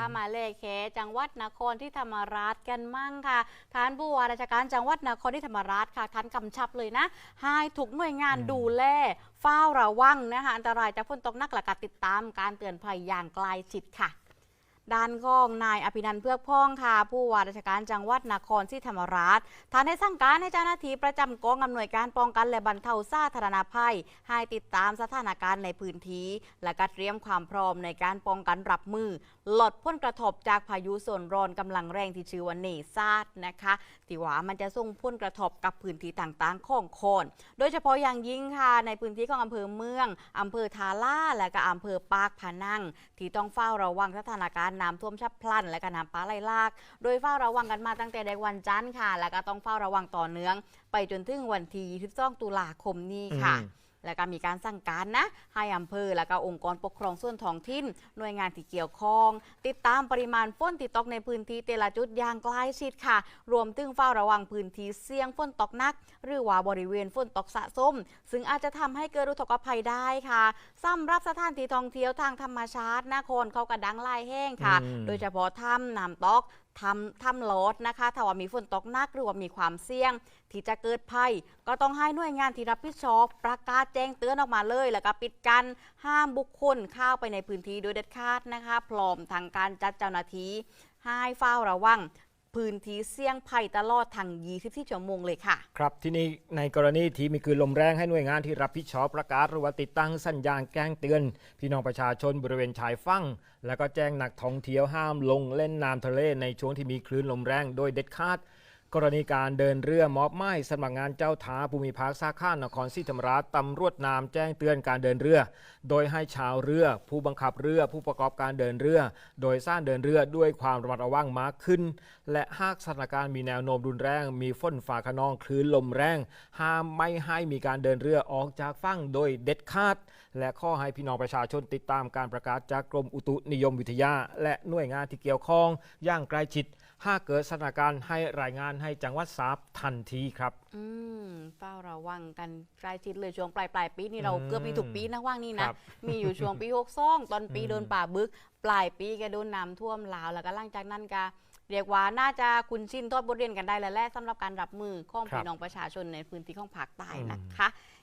พามาเลเคจังหวัดนครที่ธรรมราชกันมั่งค่ะท่านผู้ว่าราชการจังหวัดนครที่ธรรมราชค่ะท่านกำชับเลยนะให้ทุกหน่วยงานดูแลเฝ้าระวังนะคะอันตรายจากฝนตกหนักหลัการติดตามการเตือนภัยอย่างใกล้ชิดค่ะ ด้านของนายอภินันท์เพื่อพ้องค่ะผู้ว่าราชการจังหวัดนครศรีธรรมราชท่านได้สั่งการให้เจ้าหน้าที่ประจำกองอำนวยการป้องกันและบรรเทาสาธารณภัย ให้ติดตามสถานการณ์ในพื้นที่ และก็เตรียมความพร้อมในการป้องกันรับมือลดผลกระทบจากพายุโซนร้อนกำลังแรงที่ชื่อว่าเนซาดนะคะที่ว่ามันจะส่งผลกระทบกับพื้นที่ต่างๆของโคนโดยเฉพาะอย่างยิ่งค่ะในพื้นที่ของอำเภอเมืองอำเภอทาล่าและก็อำเภอปากพนังที่ต้องเฝ้าระวังสถานการณ์น้ำท่วมฉับพลัน และก็น้ำป่าไหลหลาก โดยเฝ้าระวังกันมาตั้งแต่ในวันจันทร์ค่ะ และก็ต้องเฝ้าระวังต่อเนื่อง ไปจนถึงวันที่22ตุลาคมนี้ค่ะ แล้วก็มีการสั่งการนะให้อำเภอและก็องค์กรปกครองส่วนท้องถิ่นหน่วยงานที่เกี่ยวข้อง ติดตามปริมาณฝนที่ตกในพื้นที่แต่ละจุดอย่างใกล้ชิดค่ะ รวมถึงเฝ้าระวังพื้นที่เสี่ยงฝนตกหนัก หรือว่าบริเวณฝนตกสะสม ซึ่งอาจจะทำให้เกิดอุทกภัยได้ค่ะสำหรับสถานที่ท่องเที่ยวทางธรรมชาตินครเขากระดังลายแห้งค่ะอืมโดยเฉพาะถ้ำน้ำตก ทำทำลดนะคะถ้าว่ามีฝนตกหนักหรือว่ามีความเสี่ยง ที่จะเกิดภัย ก็ต้องให้หน่วยงานที่รับผิดชอบประกาศแจ้งเตือนออกมาเลย แล้วก็ปิดกันห้ามบุคคลเข้าไปในพื้นที่โดยเด็ดขาดนะคะ พร้อมทางการจัดเจ้าหน้าที่ให้เฝ้าระวัง พื้นที่เสี่ยงภัยตลอดทั้ง24ชั่วโมงเลยค่ะ ครับที่นี่ในกรณีที่มีคลื่นลมแรงให้หน่วยงานที่รับผิดชอบประกาศหรือว่าติดตั้งสัญญาณแจ้งเตือน พี่น้องประชาชนบริเวณชายฝั่งแล้วก็แจ้งนักท่องเที่ยวห้ามลงเล่นน้ำทะเลในช่วงที่มีคลื่นลมแรงโดยเด็ดขาด กรณีการเดินเรือมอบไม้สำนักงานเจ้าท้าภูมิภาคสาข้านครศรีธรรมราชตำรวจน้ำแจ้งเตือนการเดินเรือ โดยให้ชาวเรือ ผู้บังคับเรือผู้ประกอบการเดินเรือ โดยสร้างเดินเรือด้วยความระมัดระวังมากขึ้น และหากสถานการณ์มีแนวโน้มรุนแรง มีฝนฟ้าขนองคลื่นลมแรง ห้ามไม่ให้มีการเดินเรือออกจากฝั่งโดยเด็ดขาด และข้อให้พี่น้องประชาชนติดตามการประกาศจากกรมอุตุนิยมวิทยา และหน่วยงานที่เกี่ยวข้องอย่างใกล้ชิด หากเกิดสถานการณ์ให้รายงานให้จังหวัดทราบทันทีครับ อืมเฝ้าระวังกันใกล้ชิดเลยช่วงปลายปลายๆปีนี่เราอืมเกือบมีถูกปีนะว่างนี่นะครับมีอยู่ช่วงปีหกซ่องตอนปีอืมโดนป่าบึก ปลายปีก็โดนน้ำท่วมลาวแล้วก็หลังจากนั้นก็เรียกว่าน่าจะคุ้นชินทอดบทเรียนกันได้แล้วแหละสำหรับการรับมือของพี่น้องประชาชนในพื้นที่ของภาคใต้นะคะ